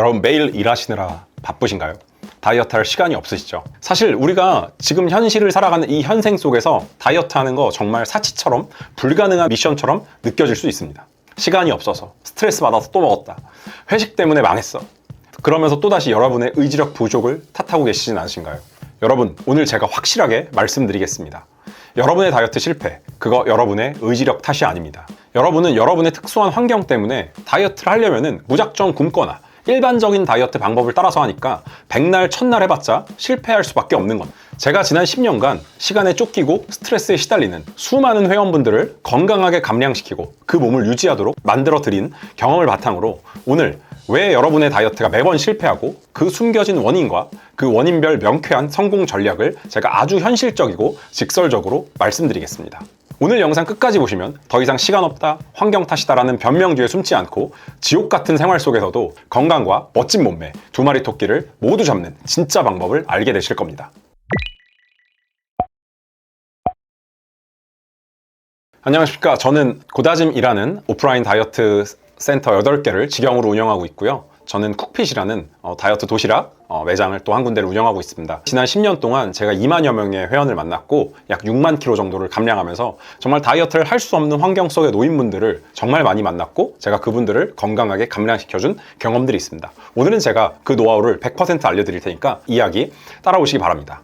여러분 매일 일하시느라 바쁘신가요? 다이어트 할 시간이 없으시죠? 사실 우리가 지금 현실을 살아가는 이 현생 속에서 다이어트 하는 거 정말 사치처럼 불가능한 미션처럼 느껴질 수 있습니다. 시간이 없어서 스트레스 받아서 또 먹었다. 회식 때문에 망했어. 그러면서 또다시 여러분의 의지력 부족을 탓하고 계시진 않으신가요? 여러분, 오늘 제가 확실하게 말씀드리겠습니다. 여러분의 다이어트 실패, 그거 여러분의 의지력 탓이 아닙니다. 여러분은 여러분의 특수한 환경 때문에 다이어트를 하려면은 무작정 굶거나 일반적인 다이어트 방법을 따라서 하니까 백날 첫날 해봤자 실패할 수밖에 없는 겁니다. 제가 지난 10년간 시간에 쫓기고 스트레스에 시달리는 수많은 회원분들을 건강하게 감량시키고 그 몸을 유지하도록 만들어 드린 경험을 바탕으로 오늘 왜 여러분의 다이어트가 매번 실패하고 그 숨겨진 원인과 그 원인별 명쾌한 성공 전략을 제가 아주 현실적이고 직설적으로 말씀드리겠습니다. 오늘 영상 끝까지 보시면 더 이상 시간 없다, 환경 탓이다라는 변명 뒤에 숨지 않고 지옥 같은 생활 속에서도 건강과 멋진 몸매 두 마리 토끼를 모두 잡는 진짜 방법을 알게 되실 겁니다. 안녕하십니까. 저는 고다짐이라는 오프라인 다이어트 센터 8개를 직영으로 운영하고 있고요. 저는 쿡핏이라는 어, 다이어트 도시락 어, 매장을 또 한 군데를 운영하고 있습니다. 지난 10년 동안 제가 2만여 명의 회원을 만났고 약 6만 킬로 정도를 감량하면서 정말 다이어트를 할 수 없는 환경 속에 놓인 분들을 정말 많이 만났고 제가 그분들을 건강하게 감량시켜준 경험들이 있습니다. 오늘은 제가 그 노하우를 100% 알려드릴 테니까 이야기 따라오시기 바랍니다.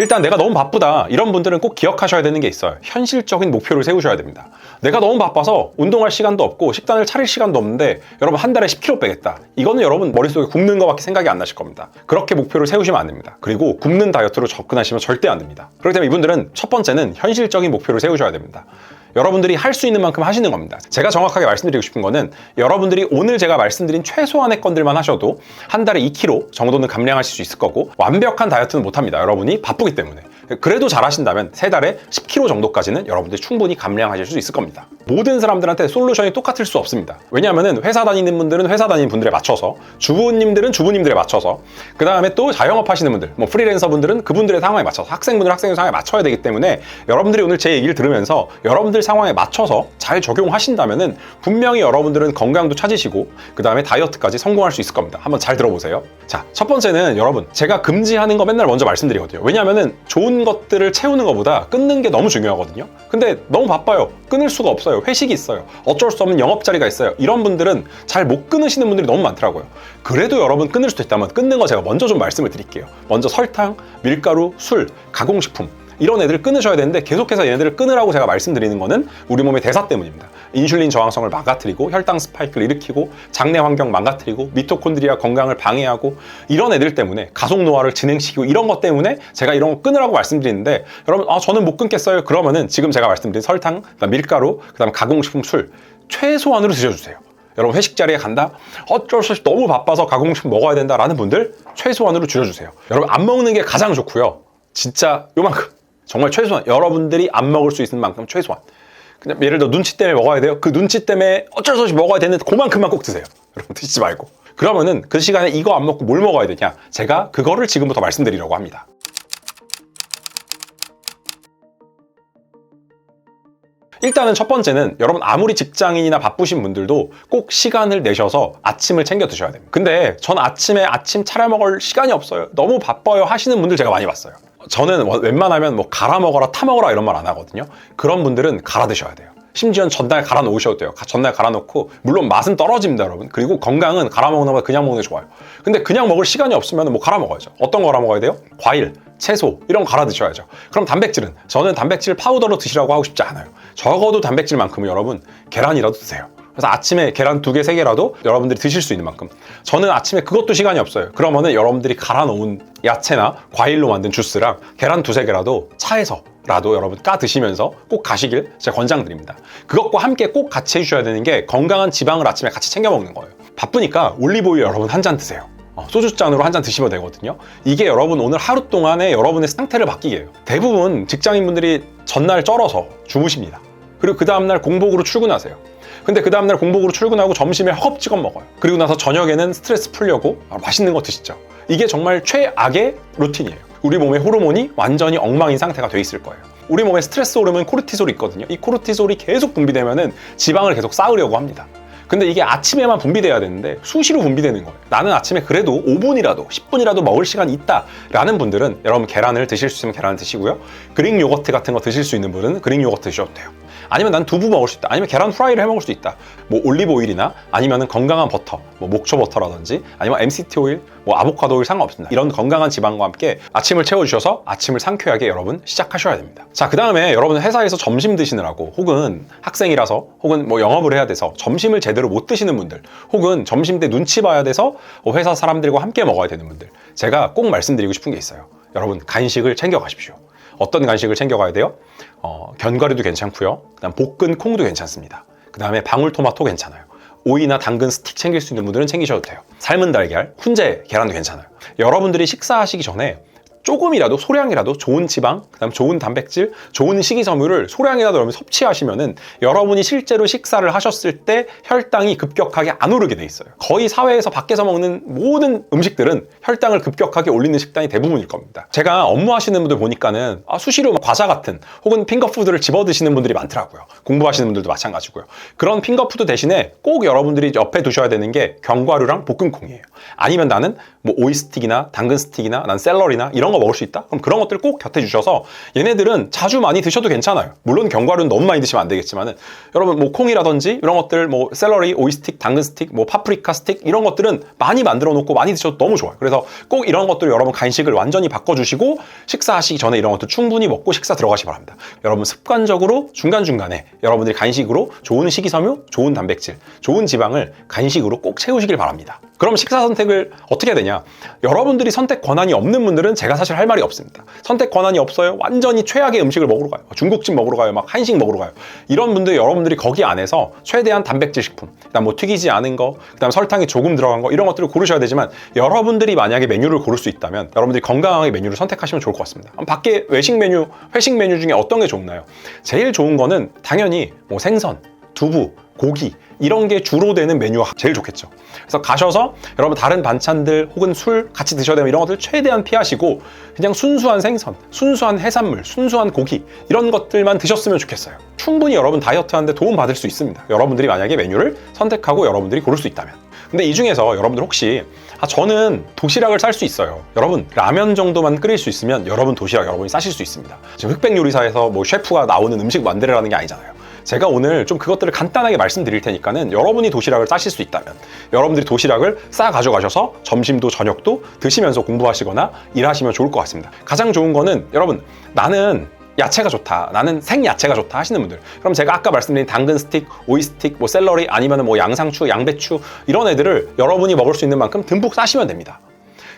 일단 내가 너무 바쁘다. 이런 분들은 꼭 기억하셔야 되는 게 있어요. 현실적인 목표를 세우셔야 됩니다. 내가 너무 바빠서 운동할 시간도 없고 식단을 차릴 시간도 없는데 여러분 한 달에 10kg 빼겠다. 이거는 여러분 머릿속에 굶는 거밖에 생각이 안 나실 겁니다. 그렇게 목표를 세우시면 안 됩니다. 그리고 굶는 다이어트로 접근하시면 절대 안 됩니다. 그렇기 때문에 이분들은 첫 번째는 현실적인 목표를 세우셔야 됩니다 여러분들이 할 수 있는 만큼 하시는 겁니다. 제가 정확하게 말씀드리고 싶은 거는 여러분들이 오늘 제가 말씀드린 최소한의 건들만 하셔도 한 달에 2kg 정도는 감량하실 수 있을 거고 완벽한 다이어트는 못 합니다. 여러분이 바쁘기 때문에. 그래도 잘 하신다면 세 달에 10kg 정도까지는 여러분들이 충분히 감량하실 수 있을 겁니다. 모든 사람들한테 솔루션이 똑같을 수 없습니다. 왜냐하면 회사 다니는 분들은 회사 다니는 분들에 맞춰서 주부님들은 주부님들에 맞춰서 그 다음에 또 자영업 하시는 분들 뭐 프리랜서 분들은 그분들의 상황에 맞춰서 학생분들 학생의 상황에 맞춰야 되기 때문에 여러분들이 오늘 제 얘기를 들으면서 여러분들 상황에 맞춰서 잘 적용하신다면은 분명히 여러분들은 건강도 찾으시고 그 다음에 다이어트까지 성공할 수 있을 겁니다. 한번 잘 들어보세요. 자, 첫 번째는 여러분 제가 금지하는 거 맨날 먼저 말씀드리거든요. 왜냐하면은 것들을 채우는 것보다 끊는 게 너무 중요하거든요. 근데 너무 바빠요. 끊을 수가 없어요. 회식이 있어요. 어쩔 수 없는 영업 자리가 있어요. 이런 분들은 잘 못 끊으시는 분들이 너무 많더라고요. 그래도 여러분 끊을 수도 있다면 끊는 거 제가 먼저 좀 말씀을 드릴게요. 먼저 설탕, 밀가루, 술, 가공식품 이런 애들을 끊으셔야 되는데 계속해서 얘네들을 끊으라고 제가 말씀드리는 거는 우리 몸의 대사 때문입니다. 인슐린 저항성을 망가뜨리고 혈당 스파이크를 일으키고 장내 환경 망가뜨리고 미토콘드리아 건강을 방해하고 이런 애들 때문에 가속 노화를 진행시키고 이런 것 때문에 제가 이런 거 끊으라고 말씀드리는데 여러분 아 저는 못 끊겠어요. 그러면은 지금 제가 말씀드린 설탕, 그다음 밀가루, 그다음 가공식품, 술 최소한으로 드셔주세요. 여러분 회식 자리에 간다? 어쩔 수 없이 너무 바빠서 가공식품 먹어야 된다라는 분들 최소한으로 줄여주세요. 여러분 안 먹는 게 가장 좋고요. 진짜 요만큼 정말 최소한 여러분들이 안 먹을 수 있는 만큼 최소한 그냥 예를 들어 눈치 때문에 먹어야 돼요 그 눈치 때문에 어쩔 수 없이 먹어야 되는 그만큼만 꼭 드세요 여러분 드시지 말고 그러면은 그 시간에 이거 안 먹고 뭘 먹어야 되냐 제가 그거를 지금부터 말씀드리려고 합니다 일단은 첫 번째는 여러분 아무리 직장인이나 바쁘신 분들도 꼭 시간을 내셔서 아침을 챙겨 드셔야 됩니다. 근데 전 아침에 아침 차려 먹을 시간이 없어요. 너무 바빠요 하시는 분들 제가 많이 봤어요. 저는 웬만하면 뭐 갈아 먹어라 타 먹어라 이런 말 안 하거든요. 그런 분들은 갈아 드셔야 돼요. 심지어 전날 갈아 놓으셔도 돼요. 가- 전날 갈아 놓고 물론 맛은 떨어집니다, 여러분. 그리고 건강은 갈아 먹는 것보다 그냥 먹는 게 좋아요. 근데 그냥 먹을 시간이 없으면 뭐 갈아 먹어야죠. 어떤 거 갈아 먹어야 돼요? 과일, 채소 이런 거 갈아 드셔야죠. 그럼 단백질은 저는 단백질 파우더로 드시라고 하고 싶지 않아요. 적어도 단백질만큼은 여러분 계란이라도 드세요. 그래서 아침에 계란 두 개, 세 개라도 여러분들이 드실 수 있는 만큼. 저는 아침에 그것도 시간이 없어요. 그러면은 여러분들이 갈아 놓은 야채나 과일로 만든 주스랑 계란 두세 개라도 차에서 라도 여러분 까 드시면서 꼭 가시길 제가 권장드립니다. 그것과 함께 꼭 같이 해주셔야 되는 게 건강한 지방을 아침에 같이 챙겨 먹는 거예요. 바쁘니까 올리브오일 여러분 한 잔 드세요. 어, 소주잔으로 한 잔 드시면 되거든요. 이게 여러분 오늘 하루 동안의 여러분의 상태를 바뀌게 해요. 대부분 직장인분들이 전날 쩔어서 주무십니다. 그리고 그 다음날 공복으로 출근하세요. 근데 그 다음날 공복으로 출근하고 점심에 허겁지겁 먹어요. 그리고 나서 저녁에는 스트레스 풀려고 아, 맛있는 거 드시죠. 이게 정말 최악의 루틴이에요. 우리 몸의 호르몬이 완전히 엉망인 상태가 돼 있을 거예요. 우리 몸에 스트레스 호르몬 코르티솔이 있거든요. 이 코르티솔이 계속 분비되면은 지방을 계속 쌓으려고 합니다. 근데 이게 아침에만 분비돼야 되는데 수시로 분비되는 거예요. 나는 아침에 그래도 5분이라도 10분이라도 먹을 시간이 있다라는 분들은 여러분 계란을 드실 수 있으면 계란을 드시고요. 그릭 요거트 같은 거 드실 수 있는 분은 그릭 요거트 드셔도 돼요. 아니면 난 두부 먹을 수 있다. 아니면 계란 프라이를 해 먹을 수 있다. 뭐 올리브 오일이나 아니면은 건강한 버터, 뭐 목초 버터라든지 아니면 MCT 오일, 뭐 아보카도 오일 상관없습니다. 이런 건강한 지방과 함께 아침을 채워주셔서 아침을 상쾌하게 여러분 시작하셔야 됩니다. 자, 그 다음에 여러분 회사에서 점심 드시느라고 혹은 학생이라서 혹은 뭐 영업을 해야 돼서 점심을 제대로 못 드시는 분들 혹은 점심 때 눈치 봐야 돼서 회사 사람들과 함께 먹어야 되는 분들 제가 꼭 말씀드리고 싶은 게 있어요. 여러분 간식을 챙겨 가십시오. 어떤 간식을 챙겨가야 돼요? 어, 견과류도 괜찮고요. 그다음 볶은 콩도 괜찮습니다. 그 다음에 방울토마토 괜찮아요. 오이나 당근 스틱 챙길 수 있는 분들은 챙기셔도 돼요. 삶은 달걀, 훈제 계란도 괜찮아요. 여러분들이 식사하시기 전에 조금이라도 소량이라도 좋은 지방, 그다음 좋은 단백질, 좋은 식이섬유를 소량이라도 여러분 섭취하시면은 여러분이 실제로 식사를 하셨을 때 혈당이 급격하게 안 오르게 돼 있어요. 거의 사회에서 밖에서 먹는 모든 음식들은 혈당을 급격하게 올리는 식단이 대부분일 겁니다. 제가 업무하시는 분들 보니까는 아, 수시로 막 과자 같은 혹은 핑거푸드를 집어 드시는 분들이 많더라고요. 공부하시는 분들도 마찬가지고요. 그런 핑거푸드 대신에 꼭 여러분들이 옆에 두셔야 되는 게 견과류랑 볶음콩이에요. 아니면 나는 뭐 오이 스틱이나 당근 스틱이나 난 샐러리나 이런 거 먹을 수 있다? 그럼 그런 것들 꼭 곁에 주셔서 얘네들은 자주 많이 드셔도 괜찮아요. 물론 견과류는 너무 많이 드시면 안 되겠지만은 여러분 뭐 콩이라든지 이런 것들 뭐 샐러리, 오이 스틱, 당근 스틱, 뭐 파프리카 스틱 이런 것들은 많이 만들어 놓고 많이 드셔도 너무 좋아요. 그래서 꼭 이런 것들 여러분 간식을 완전히 바꿔주시고 식사하시기 전에 이런 것들 충분히 먹고 식사 들어가시기 바랍니다. 여러분 습관적으로 중간중간에 여러분들이 간식으로 좋은 식이섬유, 좋은 단백질, 좋은 지방을 간식으로 꼭 채우시길 바랍니다. 그럼 식사 선택을 어떻게 해야 되냐? 여러분들이 선택 권한이 없는 분들은 제가 사실 할 말이 없습니다. 선택 권한이 없어요. 완전히 최악의 음식을 먹으러 가요. 중국집 먹으러 가요. 막 한식 먹으러 가요. 이런 분들 여러분들이 거기 안에서 최대한 단백질 식품, 그다음 뭐 튀기지 않은 거, 그다음 설탕이 조금 들어간 거 이런 것들을 고르셔야 되지만 여러분들이 만약에 메뉴를 고를 수 있다면 여러분들이 건강하게 메뉴를 선택하시면 좋을 것 같습니다. 밖에 외식 메뉴, 회식 메뉴 중에 어떤 게 좋나요? 제일 좋은 거는 당연히 뭐 생선, 두부, 고기 이런 게 주로 되는 메뉴가 제일 좋겠죠. 그래서 가셔서 여러분 다른 반찬들 혹은 술 같이 드셔야 되면 이런 것들 최대한 피하시고 그냥 순수한 생선, 순수한 해산물, 순수한 고기 이런 것들만 드셨으면 좋겠어요. 충분히 여러분 다이어트 하는데 도움 받을 수 있습니다. 여러분들이 만약에 메뉴를 선택하고 여러분들이 고를 수 있다면. 근데 이 중에서 여러분들 혹시 아 저는 도시락을 쌀 수 있어요. 여러분 라면 정도만 끓일 수 있으면 여러분 도시락 여러분이 싸실 수 있습니다. 지금 흑백 요리사에서 뭐 셰프가 나오는 음식 만들으라는 게 아니잖아요. 제가 오늘 좀 그것들을 간단하게 말씀드릴 테니까는 여러분이 도시락을 싸실 수 있다면 여러분들이 도시락을 싸 가져가셔서 점심도 저녁도 드시면서 공부하시거나 일하시면 좋을 것 같습니다. 가장 좋은 거는 여러분 나는 야채가 좋다. 나는 생야채가 좋다 하시는 분들. 그럼 제가 아까 말씀드린 당근 스틱, 오이 스틱, 뭐 샐러리 아니면 뭐 양상추, 양배추 이런 애들을 여러분이 먹을 수 있는 만큼 듬뿍 싸시면 됩니다.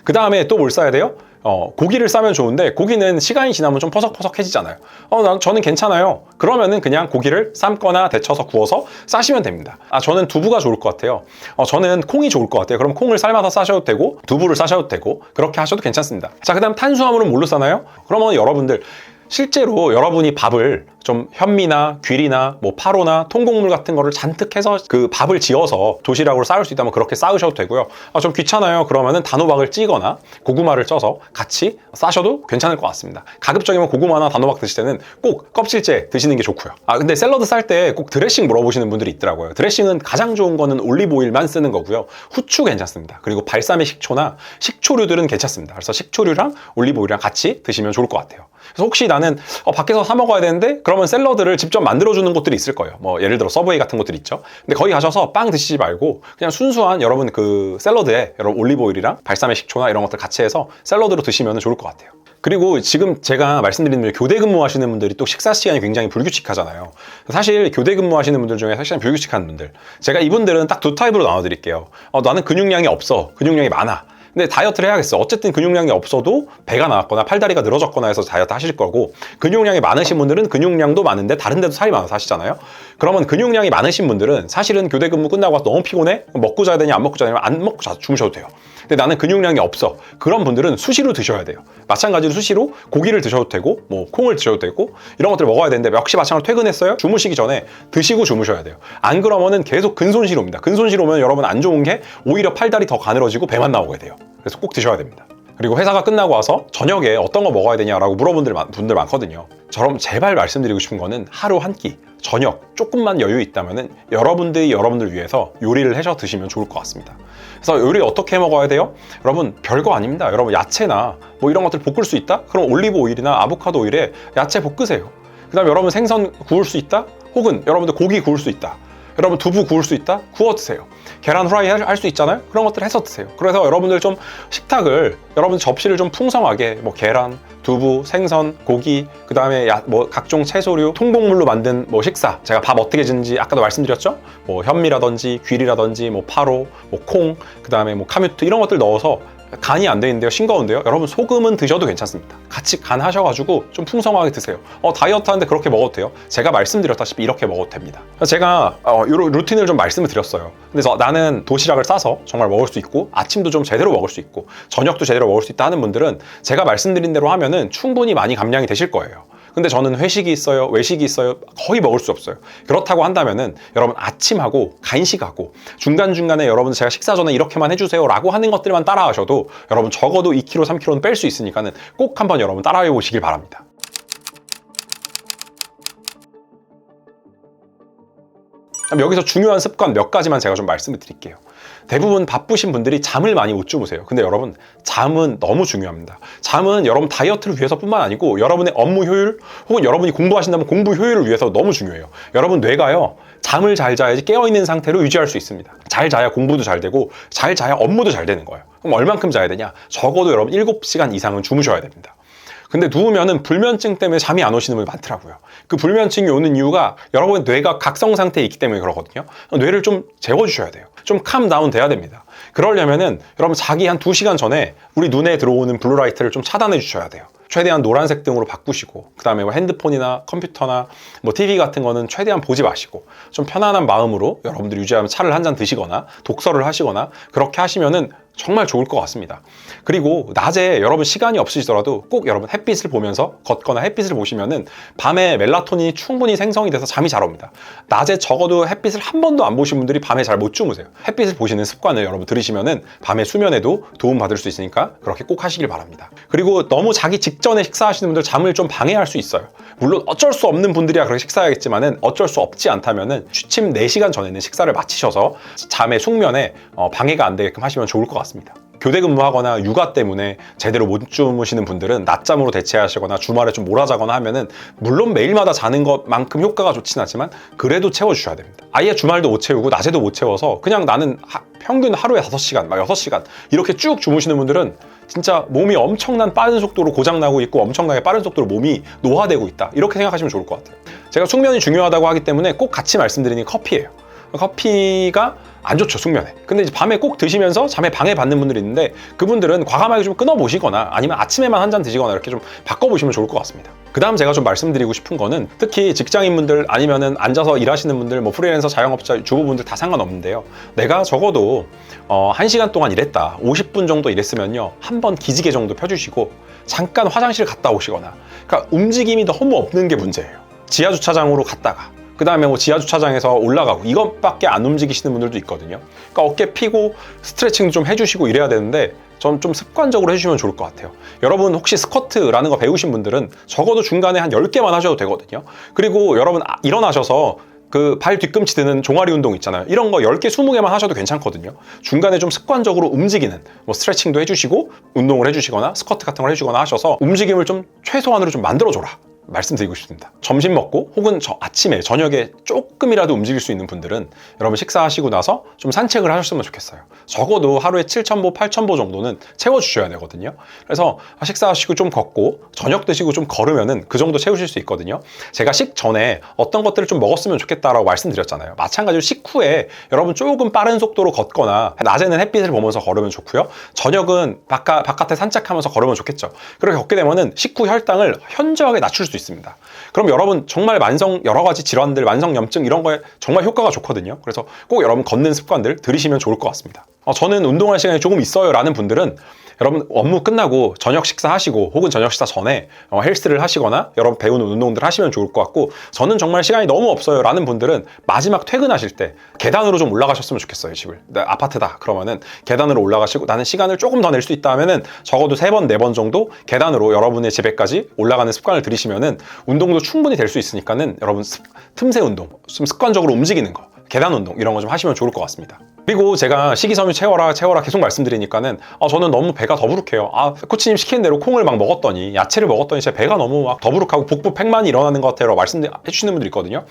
그 다음에 또 뭘 싸야 돼요? 어, 고기를 싸면 좋은데 고기는 시간이 지나면 좀 퍼석퍼석해지잖아요. 어, 난 저는 괜찮아요. 그러면은 그냥 고기를 삶거나 데쳐서 구워서 싸시면 됩니다. 아, 저는 두부가 좋을 것 같아요. 어, 저는 콩이 좋을 것 같아요. 그럼 콩을 삶아서 싸셔도 되고 두부를 싸셔도 되고 그렇게 하셔도 괜찮습니다. 자, 그다음 탄수화물은 뭘로 싸나요? 그러면 여러분들 실제로 여러분이 밥을 좀 현미나 귀리나 뭐 파로나 통곡물 같은 거를 잔뜩 해서 그 밥을 지어서 도시락으로 쌓을 수 있다면 그렇게 쌓으셔도 되고요. 아, 좀 귀찮아요. 그러면은 단호박을 찌거나 고구마를 쪄서 같이 싸셔도 괜찮을 것 같습니다. 가급적이면 고구마나 단호박 드실 때는 꼭 껍질째 드시는 게 좋고요. 아, 근데 샐러드 쌀 때 꼭 드레싱 물어보시는 분들이 있더라고요. 드레싱은 가장 좋은 거는 올리브 오일만 쓰는 거고요. 후추 괜찮습니다. 그리고 발사믹 식초나 식초류들은 괜찮습니다. 그래서 식초류랑 올리브 오일이랑 같이 드시면 좋을 것 같아요. 그래서 혹시 나는 어, 밖에서 사 먹어야 되는데 그러면 샐러드를 직접 만들어주는 곳들이 있을 거예요. 뭐 예를 들어 서브웨이 같은 곳들 있죠. 근데 거기 가셔서 빵 드시지 말고 그냥 순수한 여러분 그 샐러드에 여러분 올리브 오일이랑 발사믹 식초나 이런 것들 같이 해서 샐러드로 드시면 좋을 것 같아요. 그리고 지금 제가 말씀드린 분 교대 근무하시는 분들이 또 식사 시간이 굉장히 불규칙하잖아요. 사실 교대 근무하시는 분들 중에 사실은 불규칙한 분들 제가 이분들은 딱 두 타입으로 나눠드릴게요. 어, 나는 근육량이 없어, 근육량이 많아. 근데 다이어트를 해야겠어. 어쨌든 근육량이 없어도 배가 나왔거나 팔다리가 늘어졌거나 해서 다이어트 하실 거고 근육량이 많으신 분들은 근육량도 많은데 다른 데도 살이 많아서 하시잖아요. 그러면 근육량이 많으신 분들은 사실은 교대 근무 끝나고 와서 너무 피곤해? 먹고 자야 되냐 안 먹고 자야 되냐 안 먹고 자, 주무셔도 돼요. 근데 나는 근육량이 없어. 그런 분들은 수시로 드셔야 돼요. 마찬가지로 수시로 고기를 드셔도 되고 뭐 콩을 드셔도 되고 이런 것들을 먹어야 되는데 역시 마찬가지로 퇴근했어요? 주무시기 전에 드시고 주무셔야 돼요. 안 그러면은 계속 근손실 옵니다. 근손실 오면 여러분 안 좋은 게 오히려 팔다리 더 가늘어지고 배만 나오게 돼요. 그래서 꼭 드셔야 됩니다. 그리고 회사가 끝나고 와서 저녁에 어떤 거 먹어야 되냐라고 물어본들 많- 분들 많거든요. 저럼 제발 말씀드리고 싶은 거는 하루 한 끼, 저녁 조금만 여유 있다면은 여러분들이 여러분들 위해서 요리를 해서 드시면 좋을 것 같습니다. 그래서 요리 어떻게 먹어야 돼요? 여러분 별거 아닙니다. 여러분 야채나 뭐 이런 것들 볶을 수 있다? 그럼 올리브 오일이나 아보카도 오일에 야채 볶으세요. 그다음 에 여러분 생선 구울 수 있다? 혹은 여러분들 고기 구울 수 있다. 여러분 두부 구울 수 있다? 구워 드세요. 계란 후라이 할 수 있잖아요? 그런 것들 해서 드세요. 그래서 여러분들 좀 식탁을 여러분 접시를 좀 풍성하게 뭐 계란, 두부, 생선, 고기, 그 다음에 뭐 각종 채소류, 통곡물로 만든 뭐 식사. 제가 밥 어떻게 짓는지 아까도 말씀드렸죠? 뭐 현미라든지 귀리라든지 뭐 파로, 뭐 콩, 그 다음에 뭐 카뮤트 이런 것들 넣어서 간이 안 돼 있는데요. 싱거운데요. 여러분 소금은 드셔도 괜찮습니다. 같이 간 하셔가지고 좀 풍성하게 드세요. 어, 다이어트 하는데 그렇게 먹어도 돼요. 제가 말씀드렸다시피 이렇게 먹어도 됩니다. 제가 어, 이 루틴을 좀 말씀을 드렸어요. 그래서 나는 도시락을 싸서 정말 먹을 수 있고 아침도 좀 제대로 먹을 수 있고 저녁도 제대로 먹을 수 있다 하는 분들은 제가 말씀드린 대로 하면은 충분히 많이 감량이 되실 거예요. 근데 저는 회식이 있어요, 외식이 있어요, 거의 먹을 수 없어요. 그렇다고 한다면은 여러분 아침하고 간식하고 중간중간에 여러분 제가 식사 전에 이렇게만 해주세요 라고 하는 것들만 따라하셔도 여러분 적어도 2kg, 3kg는 뺄 수 있으니까는 꼭 한번 여러분 따라해 보시길 바랍니다. 여기서 중요한 습관 몇 가지만 제가 좀 말씀을 드릴게요. 대부분 바쁘신 분들이 잠을 많이 못 주무세요. 근데 여러분, 잠은 너무 중요합니다. 잠은 여러분 다이어트를 위해서뿐만 아니고 여러분의 업무 효율 혹은 여러분이 공부하신다면 공부 효율을 위해서 너무 중요해요. 여러분 뇌가요. 잠을 잘 자야지 깨어있는 상태로 유지할 수 있습니다. 잘 자야 공부도 잘 되고 잘 자야 업무도 잘 되는 거예요. 그럼 얼만큼 자야 되냐? 적어도 여러분 7시간 이상은 주무셔야 됩니다. 근데 누우면은 불면증 때문에 잠이 안 오시는 분이 많더라고요. 그 불면증이 오는 이유가 여러분 뇌가 각성 상태에 있기 때문에 그러거든요. 뇌를 좀 재워주셔야 돼요. 좀 캄다운 돼야 됩니다. 그러려면은 여러분 자기 한 2시간 전에 우리 눈에 들어오는 블루라이트를 좀 차단해 주셔야 돼요. 최대한 노란색 등으로 바꾸시고 그다음에 뭐 핸드폰이나 컴퓨터나 뭐 TV 같은 거는 최대한 보지 마시고 좀 편안한 마음으로 여러분들이 유지하면 차를 한 잔 드시거나 독서를 하시거나 그렇게 하시면은 정말 좋을 것 같습니다. 그리고 낮에 여러분 시간이 없으시더라도 꼭 여러분 햇빛을 보면서 걷거나 햇빛을 보시면은 밤에 멜라토닌이 충분히 생성이 돼서 잠이 잘 옵니다. 낮에 적어도 햇빛을 한 번도 안 보신 분들이 밤에 잘 못 주무세요. 햇빛을 보시는 습관을 여러분 들이시면은 밤에 수면에도 도움 받을 수 있으니까 그렇게 꼭 하시길 바랍니다. 그리고 너무 자기 직전에 식사하시는 분들 잠을 좀 방해할 수 있어요. 물론 어쩔 수 없는 분들이야 그렇게 식사해야겠지만은 어쩔 수 없지 않다면은 취침 4시간 전에는 식사를 마치셔서 잠의 숙면에 어, 방해가 안 되게끔 하시면 좋을 것 같습니다. 교대 근무하거나 육아 때문에 제대로 못 주무시는 분들은 낮잠으로 대체하시거나 주말에 좀 몰아자거나 하면은 물론 매일마다 자는 것만큼 효과가 좋진 않지만 그래도 채워주셔야 됩니다. 아예 주말도 못 채우고 낮에도 못 채워서 그냥 나는 하- 평균 하루에 5시간, 막 6시간 이렇게 쭉 주무시는 분들은 진짜 몸이 엄청난 빠른 속도로 고장나고 있고 엄청나게 빠른 속도로 몸이 노화되고 있다. 이렇게 생각하시면 좋을 것 같아요. 제가 숙면이 중요하다고 하기 때문에 꼭 같이 말씀드리는 게 커피예요. 커피가 안 좋죠 숙면에. 근데 이제 밤에 꼭 드시면서 잠에 방해받는 분들이 있는데 그분들은 과감하게 좀 끊어보시거나 아니면 아침에만 한 잔 드시거나 이렇게 좀 바꿔보시면 좋을 것 같습니다. 그 다음 제가 좀 말씀드리고 싶은 거는 특히 직장인분들 아니면은 앉아서 일하시는 분들 뭐 프리랜서 자영업자 주부분들 다 상관없는데요. 내가 적어도 어, 1시간 동안 일했다. 50분 정도 일했으면요. 한 번 기지개 정도 펴주시고 잠깐 화장실 갔다 오시거나. 그러니까 움직임이 너무 없는 게 문제예요. 지하 주차장으로 갔다가 그 다음에 뭐 지하 주차장에서 올라가고 이것밖에 안 움직이시는 분들도 있거든요. 그러니까 어깨 피고 스트레칭 좀 해주시고 이래야 되는데 전 좀 습관적으로 해주시면 좋을 것 같아요. 여러분 혹시 스쿼트라는 거 배우신 분들은 적어도 중간에 한 10개만 하셔도 되거든요. 그리고 여러분 아- 일어나셔서 그발 뒤꿈치 드는 종아리 운동 있잖아요. 이런 거 10개, 20개만 하셔도 괜찮거든요. 중간에 좀 습관적으로 움직이는 뭐 스트레칭도 해주시고 운동을 해주시거나 스쿼트 같은 걸 해주거나 하셔서 움직임을 좀 최소한으로 좀 만들어줘라. 말씀드리고 싶습니다. 점심 먹고 혹은 저 아침에 저녁에 조금이라도 움직일 수 있는 분들은 여러분 식사하시고 나서 좀 산책을 하셨으면 좋겠어요. 적어도 하루에 7,000보, 8,000보 정도는 채워주셔야 되거든요. 그래서 식사하시고 좀 걷고 저녁 드시고 좀 걸으면은 그 정도 채우실 수 있거든요. 제가 식 전에 어떤 것들을 좀 먹었으면 좋겠다라고 말씀드렸잖아요. 마찬가지로 식후에 여러분 조금 빠른 속도로 걷거나 낮에는 햇빛을 보면서 걸으면 좋고요. 저녁은 바깥, 바깥에 산책하면서 걸으면 좋겠죠. 그렇게 걷게 되면은 식후 혈당을 현저하게 낮출 수 있 습니다. 그럼 여러분 정말 만성 여러 가지 질환들, 만성염증 이런 거에 정말 효과가 좋거든요. 그래서 꼭 여러분 걷는 습관들 들이시면 좋을 것 같습니다. 어, 저는 운동할 시간이 조금 있어요라는 분들은 여러분 업무 끝나고 저녁 식사하시고 혹은 저녁 식사 전에 어, 헬스를 하시거나 여러분 배우는 운동들 하시면 좋을 것 같고 저는 정말 시간이 너무 없어요. 라는 분들은 마지막 퇴근하실 때 계단으로 좀 올라가셨으면 좋겠어요 집을. 나 아파트다. 그러면은 계단으로 올라가시고 나는 시간을 조금 더 낼 수 있다 하면은 적어도 세번네 번 정도 계단으로 여러분의 집에까지 올라가는 습관을 들이시면은 운동도 충분히 될 수 있으니까는 여러분 습- 틈새 운동 좀 습관적으로 움직이는 거 계단 운동 이런 거 좀 하시면 좋을 것 같습니다. 그리고 제가 식이섬유 채워라 채워라 계속 말씀드리니까는 아, 저는 너무 배가 더부룩해요. 아 코치님 시키는 대로 콩을 막 먹었더니 야채를 먹었더니 제 배가 너무 막 더부룩하고 복부 팽만이 일어나는 것 같아요. 말씀해 주시는 분들 있거든요.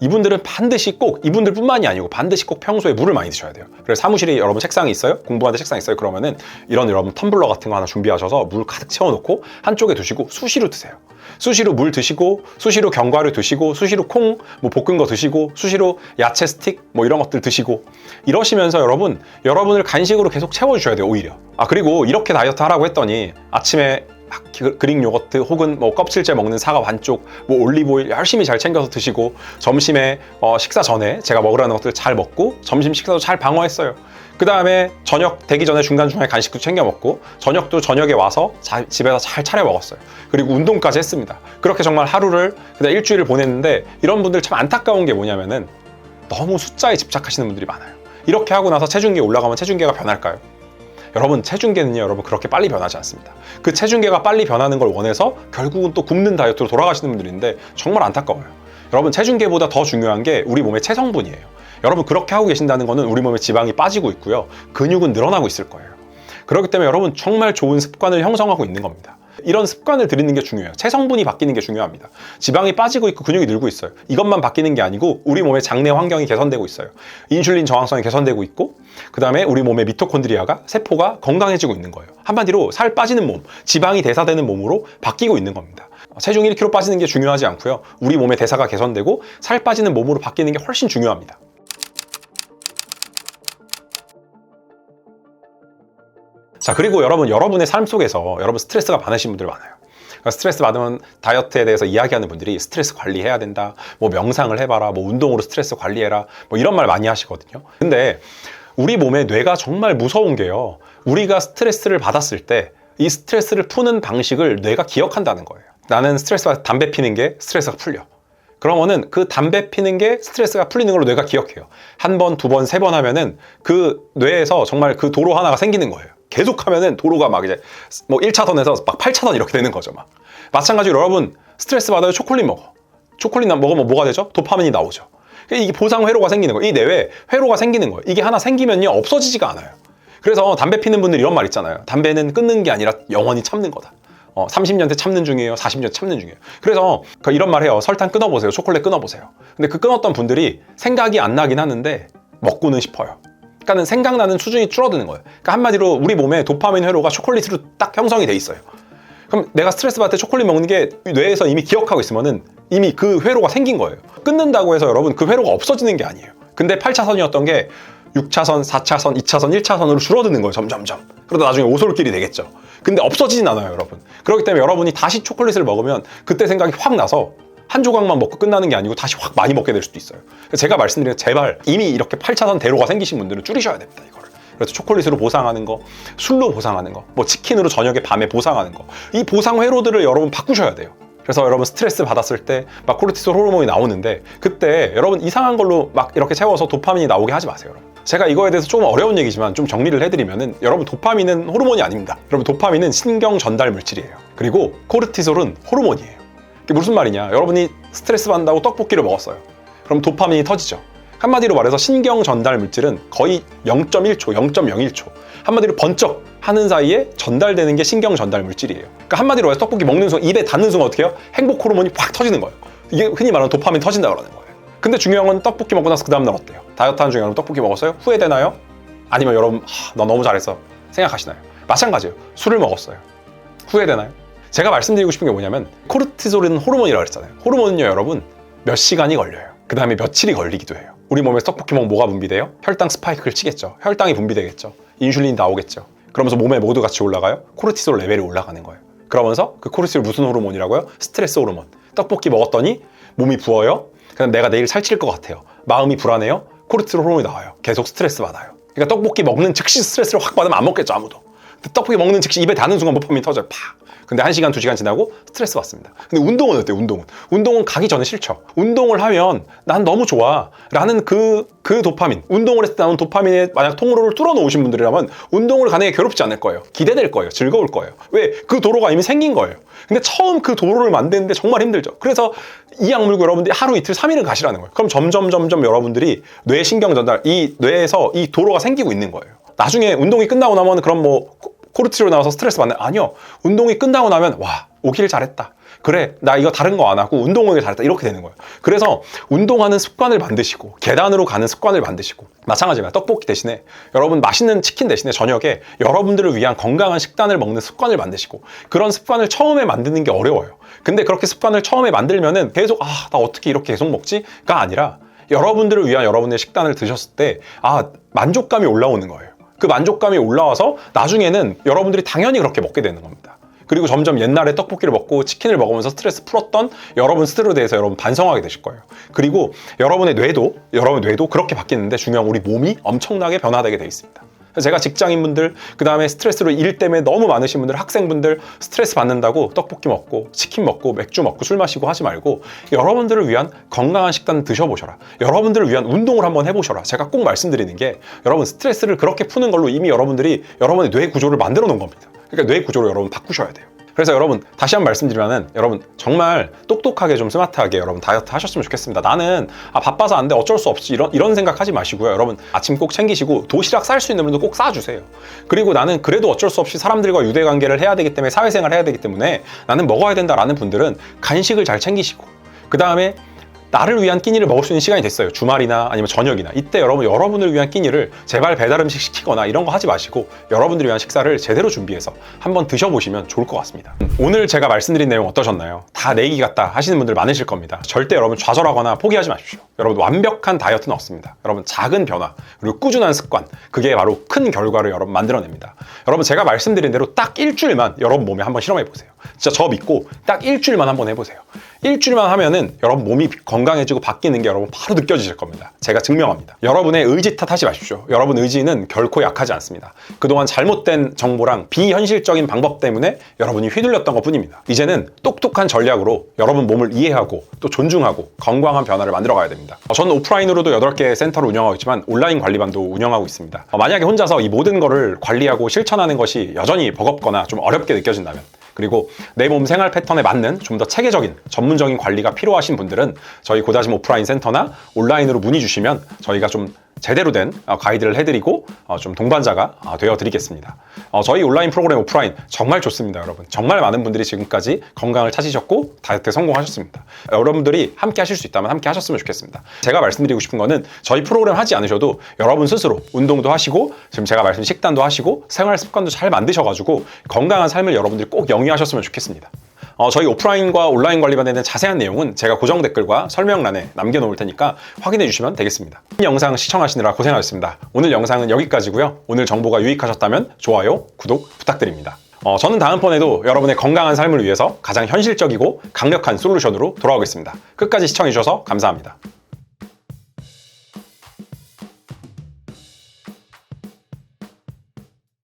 이분들은 반드시 꼭 이분들 뿐만이 아니고 반드시 꼭 평소에 물을 많이 드셔야 돼요. 그래서 사무실에 여러분 책상이 있어요. 공부하는 책상 있어요. 그러면은 이런 여러분 텀블러 같은 거 하나 준비하셔서 물 가득 채워놓고 한쪽에 두시고 수시로 드세요. 수시로 물 드시고 수시로 견과류 드시고 수시로 콩 뭐 볶은 거 드시고 수시로 야채 스틱 뭐 이런 것들 드시고. 이러시면서 여러분 여러분을 간식으로 계속 채워주셔야 돼요 오히려. 아 그리고 이렇게 다이어트 하라고 했더니 아침에 막 그- 그릭 요거트 혹은 뭐 껍질째 먹는 사과 반쪽 뭐 올리브오일 열심히 잘 챙겨서 드시고 점심에 어, 식사 전에 제가 먹으라는 것들 잘 먹고 점심 식사도 잘 방어했어요 그 다음에 저녁 되기 전에 중간중간에 간식도 챙겨 먹고 저녁도 저녁에 와서 자- 집에서 잘 차려 먹었어요. 그리고 운동까지 했습니다. 그렇게 정말 하루를 그다음 일주일을 보냈는데 이런 분들 참 안타까운 게 뭐냐면은 너무 숫자에 집착하시는 분들이 많아요. 이렇게 하고 나서 체중계 올라가면 체중계가 변할까요? 여러분 체중계는요 여러분 그렇게 빨리 변하지 않습니다. 그 체중계가 빨리 변하는 걸 원해서 결국은 또 굶는 다이어트로 돌아가시는 분들인데 정말 안타까워요. 여러분 체중계보다 더 중요한 게 우리 몸의 체성분이에요. 여러분 그렇게 하고 계신다는 거는 우리 몸에 지방이 빠지고 있고요. 근육은 늘어나고 있을 거예요. 그렇기 때문에 여러분 정말 좋은 습관을 형성하고 있는 겁니다. 이런 습관을 들이는 게 중요해요. 체성분이 바뀌는 게 중요합니다. 지방이 빠지고 있고 근육이 늘고 있어요. 이것만 바뀌는 게 아니고 우리 몸의 장내 환경이 개선되고 있어요. 인슐린 저항성이 개선되고 있고 그 다음에 우리 몸의 미토콘드리아가 세포가 건강해지고 있는 거예요. 한마디로 살 빠지는 몸, 지방이 대사되는 몸으로 바뀌고 있는 겁니다. 체중 1kg 빠지는 게 중요하지 않고요. 우리 몸의 대사가 개선되고 살 빠지는 몸으로 바뀌는 게 훨씬 중요합니다. 자 그리고 여러분 여러분의 삶 속에서 여러분 스트레스가 많으신 분들 많아요. 그러니까 스트레스 받으면 다이어트에 대해서 이야기하는 분들이 스트레스 관리해야 된다. 뭐 명상을 해봐라. 뭐 운동으로 스트레스 관리해라. 뭐 이런 말 많이 하시거든요. 근데 우리 몸의 뇌가 정말 무서운 게요. 우리가 스트레스를 받았을 때 이 스트레스를 푸는 방식을 뇌가 기억한다는 거예요. 나는 스트레스 받아 담배 피는 게 스트레스가 풀려. 그러면은 그 담배 피는 게 스트레스가 풀리는 걸로 뇌가 기억해요. 한 번, 두 번, 세 번 하면은 그 뇌에서 정말 그 도로 하나가 생기는 거예요. 계속 하면은 도로가 막 이제 뭐 1차선에서 막 8차선 이렇게 되는 거죠. 막. 마찬가지로 여러분 스트레스 받아요. 초콜릿 먹어. 초콜릿 나- 먹으면 뭐가 되죠? 도파민이 나오죠. 이게 보상 회로가 생기는 거예요. 이 뇌에 회로가 생기는 거예요. 이게 하나 생기면요. 없어지지가 않아요. 그래서 담배 피는 분들 이런 말 있잖아요. 담배는 끊는 게 아니라 영원히 참는 거다. 어, 30년째 참는 중이에요. 40년 참는 중이에요. 그래서 그 이런 말 해요. 설탕 끊어보세요. 초콜릿 끊어보세요. 근데 그 끊었던 분들이 생각이 안 나긴 하는데 먹고는 싶어요. 그러니까는 생각나는 수준이 줄어드는 거예요. 그러니까 한마디로 우리 몸에 도파민 회로가 초콜릿으로 딱 형성이 돼 있어요. 그럼 내가 스트레스 받을 때 초콜릿 먹는 게 뇌에서 이미 기억하고 있으면은 이미 그 회로가 생긴 거예요. 끊는다고 해서 여러분 그 회로가 없어지는 게 아니에요. 근데 8차선이었던 게 6차선, 4차선, 2차선, 1차선으로 줄어드는 거예요. 점점점. 그러다 나중에 오솔길이 되겠죠. 근데 없어지진 않아요, 여러분. 그렇기 때문에 여러분이 다시 초콜릿을 먹으면 그때 생각이 확 나서 한 조각만 먹고 끝나는 게 아니고 다시 확 많이 먹게 될 수도 있어요. 제가 말씀드린 제발 이미 이렇게 8차선 대로가 생기신 분들은 줄이셔야 됩니다, 이거를. 그래서 초콜릿으로 보상하는 거, 술로 보상하는 거, 뭐 치킨으로 저녁에 밤에 보상하는 거. 이 보상 회로들을 여러분 바꾸셔야 돼요. 그래서 여러분 스트레스 받았을 때 막 코르티솔 호르몬이 나오는데 그때 여러분 이상한 걸로 막 이렇게 채워서 도파민이 나오게 하지 마세요, 여러분. 제가 이거에 대해서 조금 어려운 얘기지만 좀 정리를 해드리면은 여러분 도파민은 호르몬이 아닙니다. 여러분 도파민은 신경 전달 물질이에요. 그리고 코르티솔은 호르몬이에요. 이게 무슨 말이냐? 여러분이 스트레스 받는다고 떡볶이를 먹었어요. 그럼 도파민이 터지죠. 한마디로 말해서 신경 전달 물질은 거의 0.1초, 0.01초. 한마디로 번쩍 하는 사이에 전달되는 게 신경 전달 물질이에요. 그러니까 한마디로 해서 떡볶이 먹는 순간, 입에 닿는 순간 어떻게 해요? 행복 호르몬이 확 터지는 거예요. 이게 흔히 말하는 도파민 터진다 그러는 거예요. 근데 중요한 건 떡볶이 먹고 나서 그 다음날 어때요? 다이어트 하는 중에 떡볶이 먹었어요? 후회되나요? 아니면 여러분, 하, 너 너무 잘했어. 생각하시나요? 마찬가지예요. 술을 먹었어요. 후회되나요? 제가 말씀드리고 싶은 게 뭐냐면 코르티솔은 호르몬이라고 그랬잖아요. 호르몬은요, 여러분 몇 시간이 걸려요. 그 다음에 며칠이 걸리기도 해요. 우리 몸에 떡볶이 먹으면 뭐가 분비돼요? 혈당 스파이크를 치겠죠. 혈당이 분비되겠죠. 인슐린이 나오겠죠. 그러면서 몸에 모두 같이 올라가요. 코르티솔 레벨이 올라가는 거예요. 그러면서 그 코르티솔 무슨 호르몬이라고요? 스트레스 호르몬. 떡볶이 먹었더니 몸이 부어요. 그럼 내가 내일 살찔 것 같아요. 마음이 불안해요. 코르티솔 호르몬이 나와요. 계속 스트레스 받아요. 그러니까 떡볶이 먹는 즉시 스트레스를 확 받으면 안 먹겠죠 아무도. 떡볶이 먹는 즉시 입에 닿는 순간 도파민 터져요. 팍. 근데 1시간, 2시간 지나고 스트레스 받습니다. 근데 운동은 어때요? 운동은. 운동은 가기 전에 싫죠. 운동을 하면 난 너무 좋아. 라는 그, 그 도파민. 운동을 했을 때 나오는 도파민에 만약 통로를 뚫어 놓으신 분들이라면 운동을 가능하게 괴롭지 않을 거예요. 기대될 거예요. 즐거울 거예요. 왜? 그 도로가 이미 생긴 거예요. 근데 처음 그 도로를 만드는데 정말 힘들죠. 그래서 이 약물고 여러분들이 하루 이틀, 3일은 가시라는 거예요. 그럼 점점, 점점 여러분들이 뇌 신경 전달, 이 뇌에서 이 도로가 생기고 있는 거예요. 나중에 운동이 끝나고 나면 그럼 뭐 코- 코르티졸 나와서 스트레스 받는 아니요. 운동이 끝나고 나면 와 오길 잘했다. 그래 나 이거 다른 거 안 하고 운동 오길 잘했다. 이렇게 되는 거예요. 그래서 운동하는 습관을 만드시고 계단으로 가는 습관을 만드시고 마찬가지입니다. 떡볶이 대신에 여러분 맛있는 치킨 대신에 저녁에 여러분들을 위한 건강한 식단을 먹는 습관을 만드시고 그런 습관을 처음에 만드는 게 어려워요. 근데 그렇게 습관을 처음에 만들면은 계속 아 나 어떻게 이렇게 계속 먹지가 아니라 여러분들을 위한 여러분의 식단을 드셨을 때 아 만족감이 올라오는 거예요 그 만족감이 올라와서 나중에는 여러분들이 당연히 그렇게 먹게 되는 겁니다. 그리고 점점 옛날에 떡볶이를 먹고 치킨을 먹으면서 스트레스 풀었던 여러분 스스로에 대해서 여러분 반성하게 되실 거예요. 그리고 여러분의 뇌도 여러분 뇌도 그렇게 바뀌는데 중요한 우리 몸이 엄청나게 변화되게 돼 있습니다. 제가 직장인분들 그 다음에 스트레스로 일 때문에 너무 많으신 분들 학생분들 스트레스 받는다고 떡볶이 먹고 치킨 먹고 맥주 먹고 술 마시고 하지 말고 여러분들을 위한 건강한 식단 드셔보셔라. 여러분들을 위한 운동을 한번 해보셔라. 제가 꼭 말씀드리는 게 여러분 스트레스를 그렇게 푸는 걸로 이미 여러분들이 여러분의 뇌 구조를 만들어 놓은 겁니다. 그러니까 뇌 구조를 여러분 바꾸셔야 돼요 그래서 여러분 다시 한 번 말씀드리면은 여러분 정말 똑똑하게 좀 스마트하게 여러분 다이어트 하셨으면 좋겠습니다. 나는 아 바빠서 안 돼 어쩔 수 없지 이런 이런 생각하지 마시고요. 여러분 아침 꼭 챙기시고 도시락 쌀 수 있는 분도 꼭 싸주세요. 그리고 나는 그래도 어쩔 수 없이 사람들과 유대 관계를 해야 되기 때문에 사회생활 해야 되기 때문에 나는 먹어야 된다라는 분들은 간식을 잘 챙기시고 그 다음에 나를 위한 끼니를 먹을 수 있는 시간이 됐어요. 주말이나 아니면 저녁이나. 이때 여러분, 여러분을 위한 끼니를 제발 배달 음식 시키거나 이런 거 하지 마시고 여러분들을 위한 식사를 제대로 준비해서 한번 드셔보시면 좋을 것 같습니다. 오늘 제가 말씀드린 내용 어떠셨나요? 다 내기 같다 하시는 분들 많으실 겁니다. 절대 여러분 좌절하거나 포기하지 마십시오. 여러분 완벽한 다이어트는 없습니다. 여러분 작은 변화, 그리고 꾸준한 습관, 그게 바로 큰 결과를 여러분 만들어냅니다. 여러분 제가 말씀드린 대로 딱 일주일만 여러분 몸에 한번 실험해 보세요. 진짜 저 믿고 딱 일주일만 한번 해보세요. 일주일만 하면은 여러분 몸이 건강해지고 바뀌는 게 여러분 바로 느껴지실 겁니다. 제가 증명합니다. 여러분의 의지 탓하지 마십시오. 여러분 의지는 결코 약하지 않습니다. 그동안 잘못된 정보랑 비현실적인 방법 때문에 여러분이 휘둘렸던 것 뿐입니다. 이제는 똑똑한 전략으로 여러분 몸을 이해하고 또 존중하고 건강한 변화를 만들어 가야 됩니다. 어, 저는 오프라인으로도 8개의 센터를 운영하고 있지만 온라인 관리반도 운영하고 있습니다. 어, 만약에 혼자서 이 모든 거를 관리하고 실천하는 것이 여전히 버겁거나 좀 어렵게 느껴진다면 그리고 내 몸 생활 패턴에 맞는 좀 더 체계적인 전문적인 관리가 필요하신 분들은 저희 고다심 오프라인 센터나 온라인으로 문의 주시면 저희가 좀 제대로 된 어, 가이드를 해드리고 어, 좀 동반자가 어, 되어드리겠습니다. 어, 저희 온라인 프로그램 오프라인 정말 좋습니다, 여러분. 정말 많은 분들이 지금까지 건강을 찾으셨고 다이어트에 성공하셨습니다. 여러분들이 함께 하실 수 있다면 함께 하셨으면 좋겠습니다. 제가 말씀드리고 싶은 거는 저희 프로그램 하지 않으셔도 여러분 스스로 운동도 하시고 지금 제가 말씀 식단도 하시고 생활 습관도 잘 만드셔가지고 건강한 삶을 여러분들이 꼭 영위하셨으면 좋겠습니다. 어, 저희 오프라인과 온라인 관리반에 자세한 내용은 제가 고정 댓글과 설명란에 남겨놓을 테니까 확인해 주시면 되겠습니다. 이 영상 시청하시느라 고생하셨습니다. 오늘 영상은 여기까지고요. 오늘 정보가 유익하셨다면 좋아요, 구독 부탁드립니다. 어, 저는 다음번에도 여러분의 건강한 삶을 위해서 가장 현실적이고 강력한 솔루션으로 돌아오겠습니다. 끝까지 시청해주셔서 감사합니다.